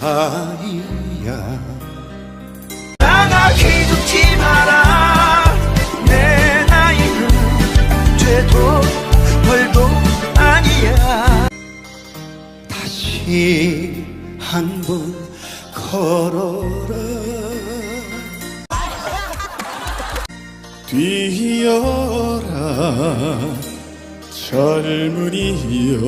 아이야. 나가기 죽지 마라. 내 나이는 죄도 벌도 아니야. 다시 한 번 걸어라. 뛰어라. 젊은이여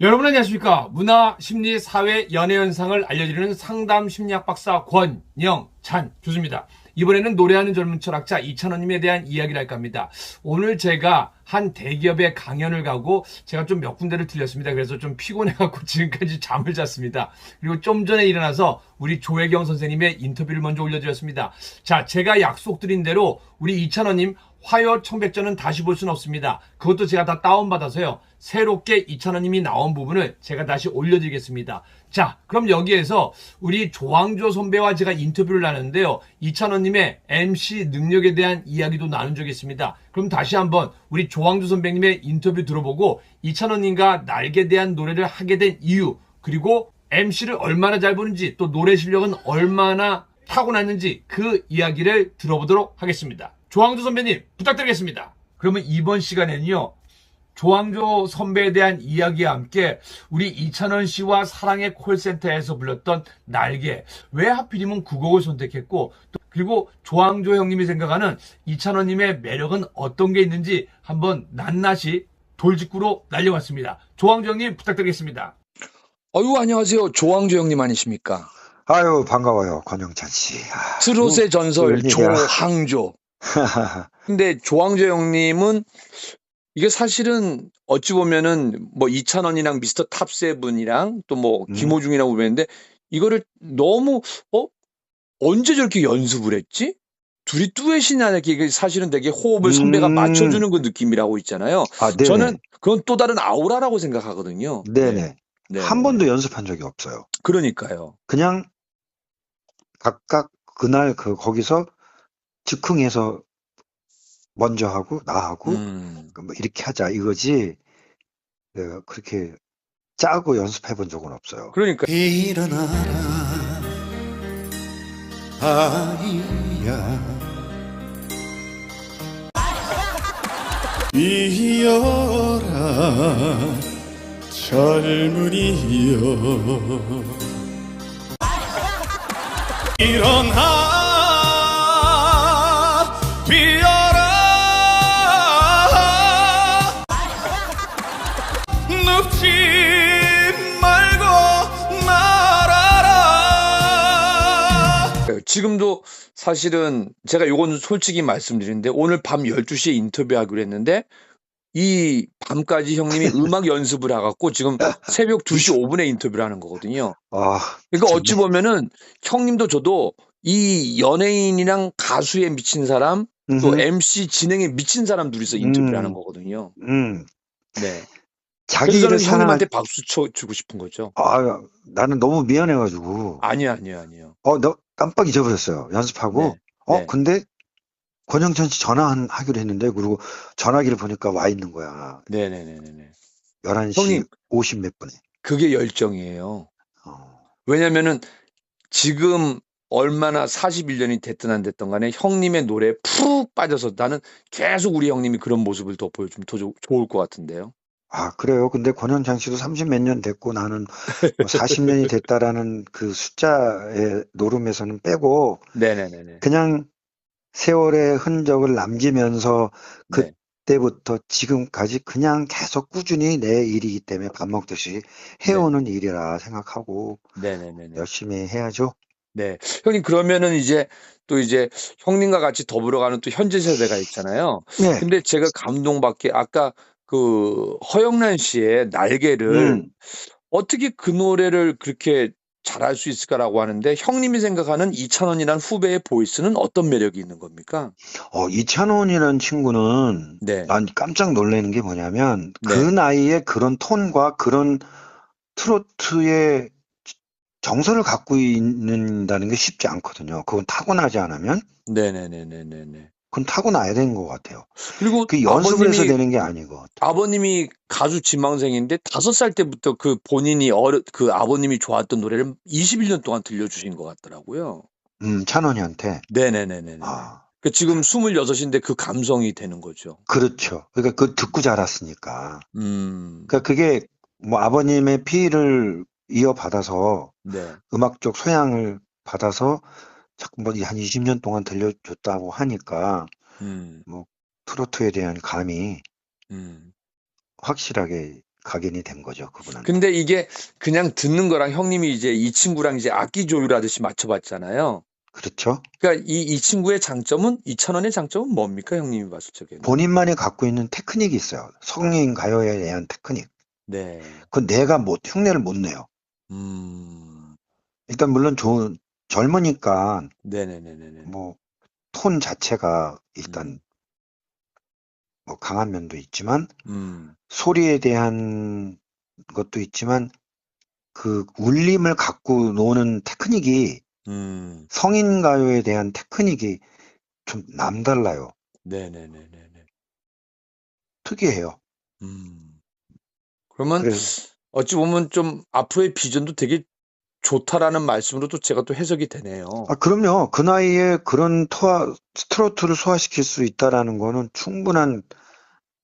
여러분 안녕하십니까? 문화 심리 사회 연애 현상을 알려드리는 상담 심리학 박사 권영찬 교수입니다. 이번에는 노래하는 젊은 철학자 이찬원님에 대한 이야기를 할까 합니다. 오늘 제가 한 대기업에 강연을 가고 제가 좀 몇 군데를 들렸습니다. 그래서 좀 피곤해갖고 지금까지 잠을 잤습니다. 그리고 좀 전에 일어나서 우리 조혜경 선생님의 인터뷰를 먼저 올려드렸습니다. 자 제가 약속드린 대로 우리 이찬원님 화요 청백전은 다시 볼 수는 없습니다. 그것도 제가 다 다운받아서요. 새롭게 이찬원님이 나온 부분을 제가 다시 올려드리겠습니다. 자, 그럼 여기에서 우리 조항조 선배와 제가 인터뷰를 나눴는데요. 이찬원님의 MC 능력에 대한 이야기도 나눈 적이 있습니다. 그럼 다시 한번 우리 조항조 선배님의 인터뷰 들어보고 이찬원님과 날개 대한 노래를 하게 된 이유, 그리고 MC를 얼마나 잘 부는지 또 노래 실력은 얼마나 타고났는지 그 이야기를 들어보도록 하겠습니다. 조항조 선배님 부탁드리겠습니다. 그러면 이번 시간에는요. 조항조 선배에 대한 이야기와 함께 우리 이찬원 씨와 사랑의 콜센터에서 불렀던 날개 왜 하필이면 그 곡을 선택했고 또 그리고 조항조 형님이 생각하는 이찬원님의 매력은 어떤 게 있는지 한번 낱낱이 돌직구로 날려봤습니다. 조항조 형님 부탁드리겠습니다. 어유 안녕하세요. 조항조 형님 아니십니까? 아유 반가워요 권영찬 씨. 아, 트롯의 전설 웬일이야. 조항조. 근데 조항조 형님은 이게 사실은 어찌 보면은 뭐 이찬원이랑 미스터 탑세븐이랑 또뭐 음. 김호중이라고 그랬는데 이거를 너무 어 언제 저렇게 연습을 했지? 둘이 이렇게 이게 사실은 되게 호흡을 선배가 음. 맞춰주는 그 느낌이라고 있잖아요. 아. 저는 그건 또 다른 아우라라고 생각하거든요. 네네. 네. 한 번도 연습한 적이 없어요. 그러니까요. 그냥 각각 그날 그 거기서 즉흥해서 먼저 하고 나 하고 음. 뭐 이렇게 하자 이거지. 내가 그렇게 짜고 연습해 본 적은 없어요. 그러니까 일어나라 아이야 뛰어라 젊은이여 일어나 지금도 사실은 제가 요건 솔직히 말씀드리는데 오늘 밤 12시에 인터뷰하기로 했는데 이 밤까지 형님이 음악 연습을 해갖고 지금 새벽 2시 5분에 인터뷰를 하는 거거든요. 아 그러니까 어찌 보면은 형님도 저도 이 연예인이랑 가수에 미친 사람 또 음흠. MC 진행에 미친 사람 둘이서 인터뷰를 음. 하는 거거든요. 음 네. 자기 일을 사랑할 형님한테 박수 쳐 주고 싶은 거죠. 아 나는 너무 미안해가지고 아니요, 아니요, 아니요. 어 너 깜빡 잊어버렸어요 연습하고 네. 어 네. 근데 권영찬 씨 전화하기로 했는데 그리고 전화기를 보니까 와 있는 거야 네네네네. 11시 형님. 50 몇 분에 그게 열정이에요. 어. 왜냐면은 지금 얼마나 41년이 됐든 안 됐든 간에 형님의 노래에 푹 빠져서 나는 계속 우리 형님이 그런 모습을 더 보여주면 더 좋- 좋을 것 같은데요. 아 그래요 근데 권영찬 씨도 30 몇 년 됐고 나는 뭐 40년이 됐다라는 그 숫자의 노름에서는 빼고 네네네네. 그냥 세월의 흔적을 남기면서 네. 그때부터 지금까지 그냥 계속 꾸준히 내 일이기 때문에 밥 먹듯이 해오는 일이라 생각하고 네네네네. 열심히 해야죠. 네. 형님 그러면은 이제 또 이제 형님과 같이 더불어가는 또 현재 세대가 있잖아요. 네. 근데 제가 감동받게 아까 그 허영란 씨의 날개를 음. 어떻게 그 노래를 그렇게 잘할 수 있을까라고 하는데 형님이 생각하는 이찬원이라는 후배의 보이스는 어떤 매력이 있는 겁니까? 어, 이찬원이라는 친구는 네. 난 깜짝 놀라는 게 뭐냐면 그 네. 나이에 그런 톤과 그런 트로트의 정서를 갖고 있는다는 게 쉽지 않거든요. 그건 타고나지 않으면. 네네네네네네. 그건 타고나야 되는 것 같아요. 그리고 그 연습을 해서 되는 게 아니고. 아버님이 가수 지망생인데 다섯 살 때부터 그 본인이 어려 그 아버님이 좋아했던 노래를 21년 동안 들려주신 것 같더라고요. 음, 찬원이한테. 네네네네. 아, 그 지금 26인데 그 감성이 되는 거죠. 그렇죠. 그러니까 그 듣고 자랐으니까. 음. 그러니까 그게 뭐 아버님의 피를 이어받아서 네. 음악적 소양을 받아서 자꾸 뭐한 20년 동안 들려줬다고 하니까 음. 트로트에 대한 감이 음. 확실하게 각인이 된 거죠, 그분은. 근데 이게 그냥 듣는 거랑 형님이 이제 이 친구랑 이제 악기 조율하듯이 맞춰봤잖아요. 그렇죠. 그러니까 이, 이 친구의 장점은 이찬원의 장점은 뭡니까 형님이 봤을 적에는? 본인만이 갖고 있는 테크닉이 있어요. 성인 가요에 대한 테크닉. 네. 그건 내가 못, 흉내를 못 내요. 음. 일단 물론 좋은, 젊으니까 네네네네네. 뭐 톤 자체가 일단 음. 뭐 강한 면도 있지만 음. 소리에 대한 것도 있지만 그 울림을 갖고 노는 테크닉이 음. 성인 가요에 대한 테크닉이 좀 남달라요. 네네네네네. 특이해요. 음. 그러면 그래서 어찌 보면 좀 앞으로의 비전도 되게 좋다라는 말씀으로도 제가 또 해석이 되네요. 아, 그럼요. 그 나이에 그런 토화, 트로트를 소화시킬 수 있다라는 거는 충분한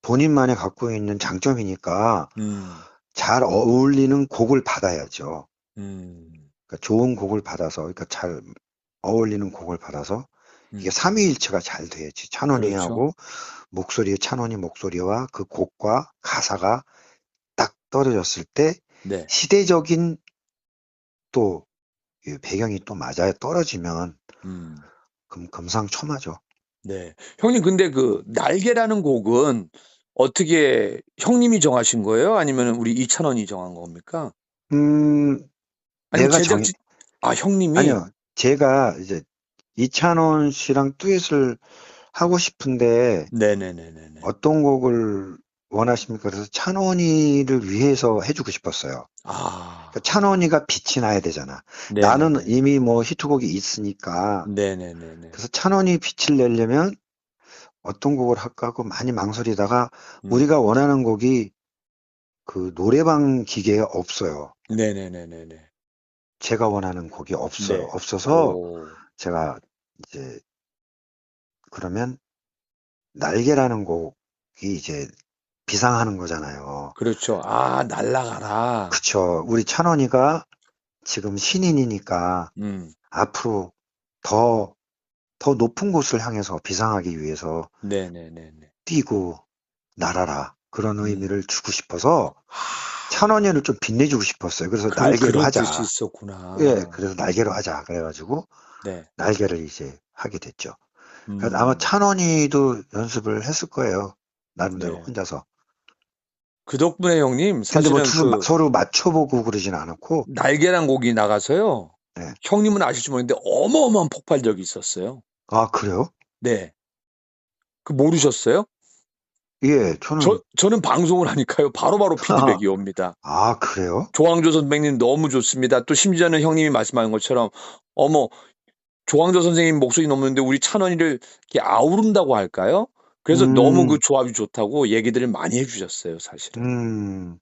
본인만이 갖고 있는 장점이니까 음. 잘 어울리는 곡을 받아야죠. 음. 그러니까 좋은 곡을 받아서, 그러니까 잘 어울리는 곡을 받아서 이게 음. 삼위일체가 잘 돼야지. 찬원이하고 그렇죠. 목소리, 찬원이 목소리와 그 곡과 가사가 딱 떨어졌을 때 네. 시대적인 또이 배경이 또 맞아요. 떨어지면 음. 금, 금상첨화죠. 네. 형님, 근데 그 날개라는 곡은 어떻게 형님이 정하신 거예요? 아니면 우리 이찬원이 정한 겁니까? 음, 아니면 내가 정, 제작진, 아, 형님이? 아니요. 제가 이제 이찬원 씨랑 듀엣을 하고 싶은데 네네네네네. 어떤 곡을 원하십니까? 그래서 찬원이를 위해서 해주고 싶었어요. 아. 그러니까 찬원이가 빛이 나야 되잖아. 네네네. 나는 이미 뭐 히트곡이 있으니까. 네네네네. 그래서 찬원이 빛을 내려면 어떤 곡을 할까 하고 많이 망설이다가 음. 우리가 원하는 곡이 그 노래방 기계가 없어요. 네네네네네. 제가 원하는 곡이 없어요. 네. 없어서 오. 제가 이제 그러면 날개라는 곡이 이제 비상하는 거잖아요. 그렇죠. 아, 날라가라. 그쵸. 우리 찬원이가 지금 신인이니까 음. 앞으로 더, 더 높은 곳을 향해서 비상하기 위해서 네네네네. 뛰고 날아라. 그런 음. 의미를 주고 싶어서 하, 찬원이를 좀 빛내주고 싶었어요. 그래서 그, 날개로 하자. 예, 그래서 날개로 하자. 그래가지고 네. 날개를 이제 하게 됐죠. 음. 아마 찬원이도 연습을 했을 거예요. 나름대로 네. 혼자서. 그 덕분에 형님, 근데 사실은 뭐 투- 그 서로 맞춰보고 그러진 않았고, 날개란 곡이 나가서요. 네. 형님은 아실지 모르겠는데 어마어마한 폭발력이 있었어요. 아, 그래요? 네. 그 모르셨어요? 예, 저는, 저, 저는 방송을 하니까요. 바로바로 피드백이 옵니다. 아, 그래요? 조항조 선배님 너무 좋습니다. 또 심지어는 형님이 말씀하신 것처럼 어머 조항조 선생님 목소리 넘는데 우리 찬원이를 이렇게 아우른다고 할까요? 그래서 음. 너무 그 조합이 좋다고 얘기들을 많이 해주셨어요, 사실은. 음,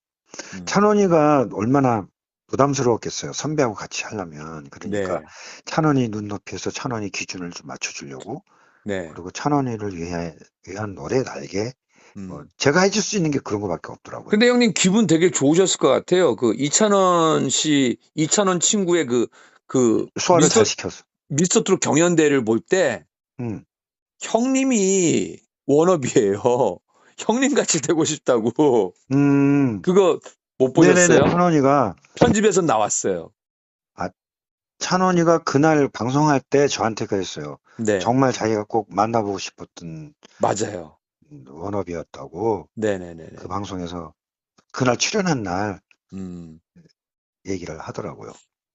음. 찬원이가 얼마나 부담스러웠겠어요. 선배하고 같이 하려면. 그러니까 네, 찬원이 눈높이에서 찬원이 기준을 좀 맞춰주려고, 네. 그리고 찬원이를 위해, 위한 노래 날개, 음. 뭐, 제가 해줄 수 있는 게 그런 거밖에 없더라고요. 근데 형님 기분 되게 좋으셨을 것 같아요. 그 이찬원 씨, 이찬원 친구의 그, 그 소화를 미스터, 잘 시켰어. 미스터 트롯 경연대회를 볼 때 음. 형님이 워너비예요. 형님 같이 되고 싶다고. 음. 그거 못 네네네. 보셨어요? 찬원이가, 편집에서 나왔어요. 찬원이가 그날 방송할 때 저한테 그랬어요. 네, 정말 자기가 꼭 만나보고 싶었던 맞아요. 워너비였다고 네네네. 그 방송에서 그날 출연한 날 음, 얘기를 하더라고요.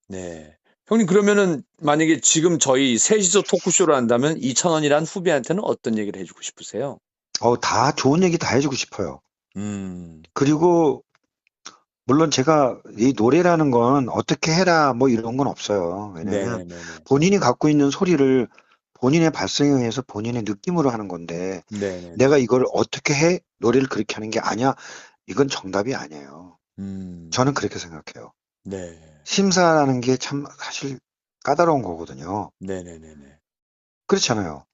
네. 형님 그러면은 만약에 지금 저희 셋이서 토크쇼를 한다면 이찬원이란 후배한테는 어떤 얘기를 해주고 싶으세요? 어, 다 좋은 얘기 다 해주고 싶어요. 음, 그리고 물론 제가 이 노래라는 건 어떻게 해라 뭐 이런 건 없어요. 왜냐면 네네네. 본인이 갖고 있는 소리를 본인의 발성에 의해서 본인의 느낌으로 하는 건데 네. 내가 이걸 어떻게 해? 노래를 그렇게 하는 게 아니야. 이건 정답이 아니에요. 음. 저는 그렇게 생각해요. 네. 심사라는 게 참 사실 까다로운 거거든요. 네네네네. 그렇잖아요.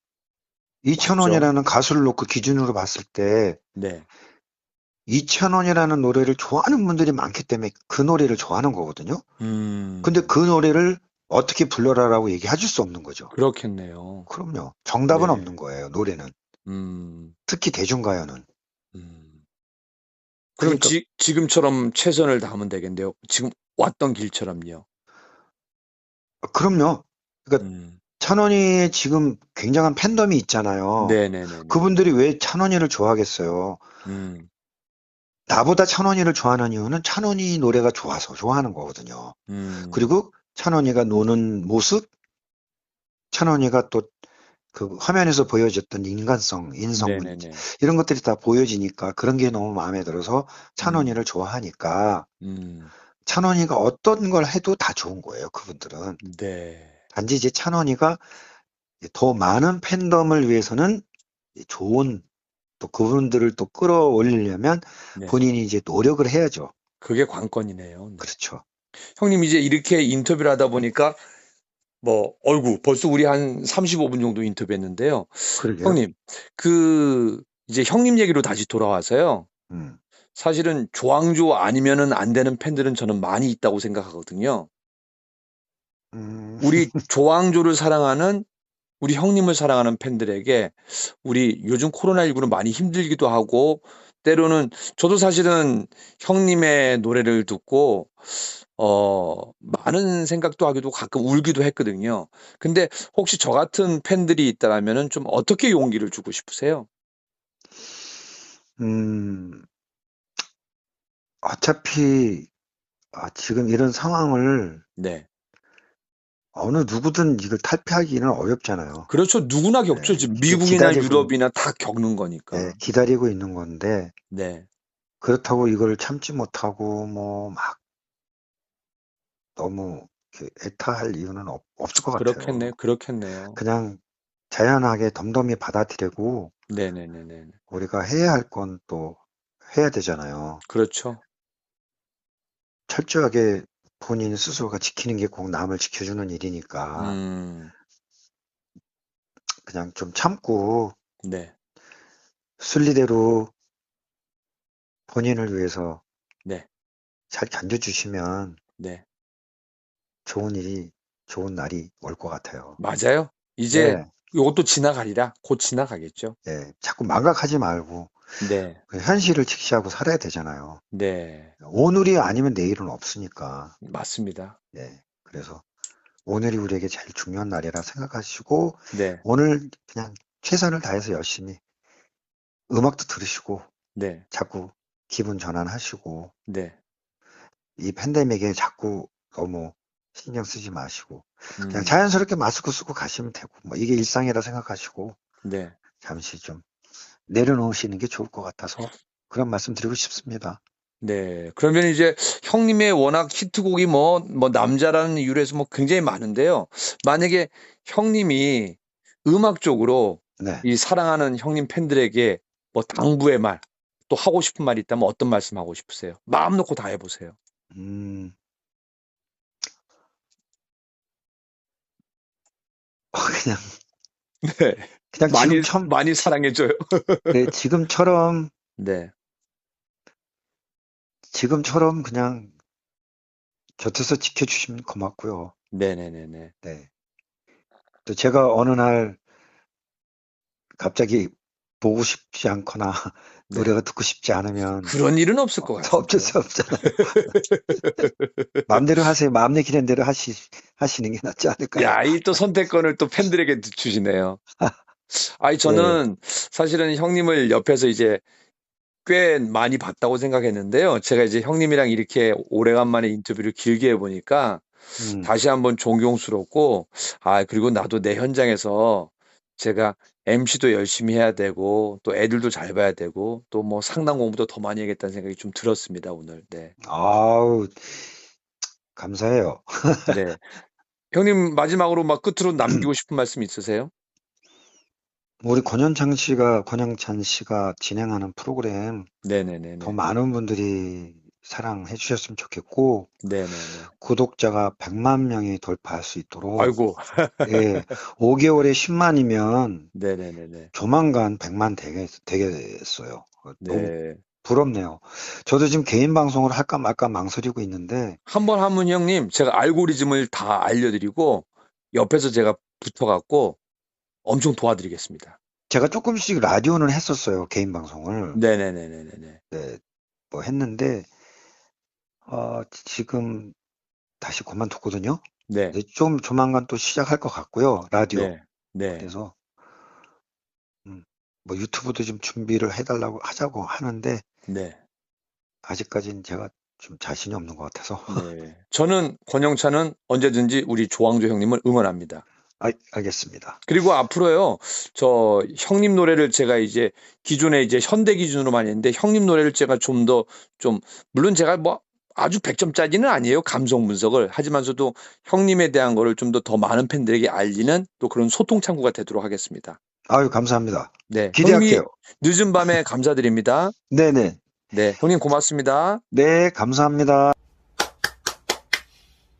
이천원이라는 가수를 놓고 기준으로 봤을 때 네. 이천원이라는 노래를 좋아하는 분들이 많기 때문에 그 노래를 좋아하는 거거든요. 음. 근데 그 노래를 어떻게 불러라라고 얘기해 줄 수 없는 거죠. 그렇겠네요. 그럼요. 정답은 네. 없는 거예요, 노래는. 음. 특히 대중가요는. 음. 그럼 그러니까- 지, 지금처럼 최선을 다하면 되겠는데요. 지금 왔던 길처럼요. 그럼요. 음. 찬원이의 지금 굉장한 팬덤이 있잖아요. 네네네. 그분들이 왜 찬원이를 좋아하겠어요? 음. 나보다 찬원이를 좋아하는 이유는 찬원이 노래가 좋아서 좋아하는 거거든요. 음. 그리고 찬원이가 노는 모습, 찬원이가 또 그 화면에서 보여줬던 인간성, 인성, 네네네. 이런 것들이 다 보여지니까 그런 게 너무 마음에 들어서 찬원이를 좋아하니까 음. 찬원이가 어떤 걸 해도 다 좋은 거예요, 그분들은. 네. 단지 이제 찬원이가 더 많은 팬덤을 위해서는 좋은 또 그분들을 또 끌어올리려면 네. 본인이 이제 노력을 해야죠. 그게 관건이네요. 네. 그렇죠. 형님 이제 이렇게 인터뷰를 하다 보니까 뭐 얼구 벌써 우리 한 35분 정도 인터뷰했는데요. 그러게요. 형님 그 이제 형님 얘기로 다시 돌아와서요. 음. 사실은 조항조 아니면은 안 되는 팬들은 저는 많이 있다고 생각하거든요. 음, 우리 조항조를 사랑하는 우리 형님을 사랑하는 팬들에게 우리 요즘 코로나19는 많이 힘들기도 하고 때로는 저도 사실은 형님의 노래를 듣고 어 많은 생각도 하기도 가끔 울기도 했거든요. 근데 혹시 저 같은 팬들이 있다라면은 좀 어떻게 용기를 주고 싶으세요? 음, 어차피 아, 지금 이런 상황을 네. 어느 누구든 이걸 탈피하기는 어렵잖아요. 그렇죠. 누구나 겪죠. 네, 지금 기- 미국이나 기다리고 유럽이나 다 겪는 거니까. 네, 기다리고 있는 건데 네. 그렇다고 이걸 참지 못하고 뭐 막 너무 이렇게 애타할 이유는 없, 없을 것 같아요. 그렇겠네요. 그렇겠네요. 그냥 자연하게 덤덤히 받아들이고 네네네네. 우리가 해야 할 건 또 해야 되잖아요. 그렇죠. 철저하게 본인 스스로가 지키는 게 꼭 남을 지켜주는 일이니까 음, 그냥 좀 참고 네. 순리대로 본인을 위해서 네. 잘 견뎌주시면 네. 좋은 일이, 좋은 날이 올 것 같아요. 맞아요. 이제 네, 이것도 지나가리라. 곧 지나가겠죠. 네, 자꾸 망각하지 말고 네. 그 현실을 직시하고 살아야 되잖아요. 네. 오늘이 아니면 내일은 없으니까. 맞습니다. 네, 그래서 오늘이 우리에게 제일 중요한 날이라 생각하시고 네. 오늘 그냥 최선을 다해서 열심히 음악도 들으시고 네. 자꾸 기분 전환하시고 네. 이 팬데믹에 자꾸 너무 신경 쓰지 마시고 음, 그냥 자연스럽게 마스크 쓰고 가시면 되고 뭐 이게 일상이라 생각하시고 네. 잠시 좀 내려놓으시는 게 좋을 것 같아서 그런 말씀 드리고 싶습니다. 네. 그러면 이제 형님의 워낙 히트곡이 뭐, 뭐 남자라는 이유로 해서 뭐 굉장히 많은데요. 만약에 형님이 음악적으로 네. 이 사랑하는 형님 팬들에게 뭐 당부의 말, 또 하고 싶은 말이 있다면 어떤 말씀 하고 싶으세요? 마음 놓고 다 해보세요. 음. 어, 그냥 네. 그냥 많이, 지금처럼 많이 사랑해줘요. 네, 지금처럼 네. 지금처럼 그냥 곁에서 지켜주시면 고맙고요. 네네네네. 네. 또 제가 어느 날 갑자기 보고 싶지 않거나 네. 노래가 듣고 싶지 않으면 그런 일은 없을 것 같아요. 어쩔 수 없잖아요. 마음대로 하세요. 마음 내키는 대로 하시, 하시는 게 낫지 않을까요? 야, 이 또 선택권을 또 팬들에게 주시네요. 아니, 저는 사실은 형님을 옆에서 이제 꽤 많이 봤다고 생각했는데요. 제가 이제 형님이랑 이렇게 오래간만에 인터뷰를 길게 해보니까 음, 다시 한번 존경스럽고, 아, 그리고 나도 내 현장에서 제가 MC도 열심히 해야 되고, 또 애들도 잘 봐야 되고, 또 뭐 상담 공부도 더 많이 해야겠다는 생각이 좀 들었습니다, 오늘. 네. 아우, 감사해요. 네. 형님, 마지막으로 막 끝으로 남기고 싶은 말씀 있으세요? 우리 권현창 씨가, 권영찬 씨가 진행하는 프로그램 네네네네. 더 많은 분들이 사랑해 주셨으면 좋겠고, 네네네. 구독자가 100만 명이 돌파할 수 있도록, 아이고. 예, 5개월에 10만이면 네네네네. 조만간 100만 되겠, 되겠어요. 네. 부럽네요. 저도 지금 개인 방송을 할까 말까 망설이고 있는데, 한 번 하면 형님, 제가 알고리즘을 다 알려드리고, 옆에서 제가 붙어갖고, 엄청 도와드리겠습니다. 제가 조금씩 라디오는 했었어요, 개인 방송을. 네네네네네. 네, 뭐 했는데, 어, 지금 다시 그만뒀거든요. 네. 네, 좀 조만간 또 시작할 것 같고요, 라디오. 네. 네. 그래서, 음, 뭐 유튜브도 좀 준비를 해달라고 하자고 하는데, 네. 아직까지는 제가 좀 자신이 없는 것 같아서. 네. 저는 권영찬은 언제든지 우리 조항조 형님을 응원합니다. 아, 알겠습니다. 그리고 앞으로요, 저 형님 노래를 제가 이제 기존에 이제 현대 기준으로 많이 했는데 형님 노래를 제가 좀 더 좀, 물론 제가 뭐 아주 100점짜리는 아니에요. 감성 분석을. 하지만서도 형님에 대한 거를 좀 더 더 많은 팬들에게 알리는 또 그런 소통 창구가 되도록 하겠습니다. 아유, 감사합니다. 네. 기대할게요. 늦은 밤에 감사드립니다. 네네. 네. 형님 고맙습니다. 네, 감사합니다.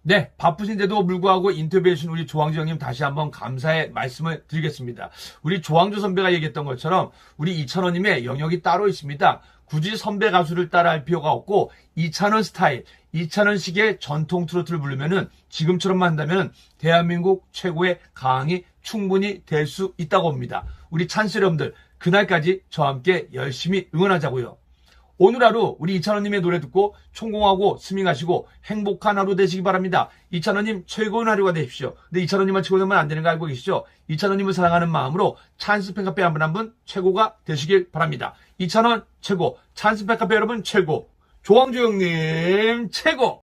네, 바쁘신데도 불구하고 인터뷰해 주신 우리 조항조 형님 다시 한번 감사의 말씀을 드리겠습니다. 우리 조항조 선배가 얘기했던 것처럼 우리 이찬원님의 영역이 따로 있습니다. 굳이 선배 가수를 따라할 필요가 없고 이찬원 스타일, 이찬원식의 전통 트로트를 부르면은 지금처럼만 한다면 대한민국 최고의 가왕이 충분히 될 수 있다고 봅니다. 우리 찬스 여러분들 그날까지 저와 함께 열심히 응원하자고요. 오늘 하루 우리 이찬원님의 노래 듣고 총공하고 스밍하시고 행복한 하루 되시기 바랍니다. 이찬원님 최고의 하루가 되십시오. 근데 이찬원님만 최고 되면 안 되는 거 알고 계시죠? 이찬원님을 사랑하는 마음으로 찬스 팬 카페 한 분 한 분 최고가 되시길 바랍니다. 이찬원 최고, 찬스 팬 카페 여러분 최고, 조항조 형님 최고!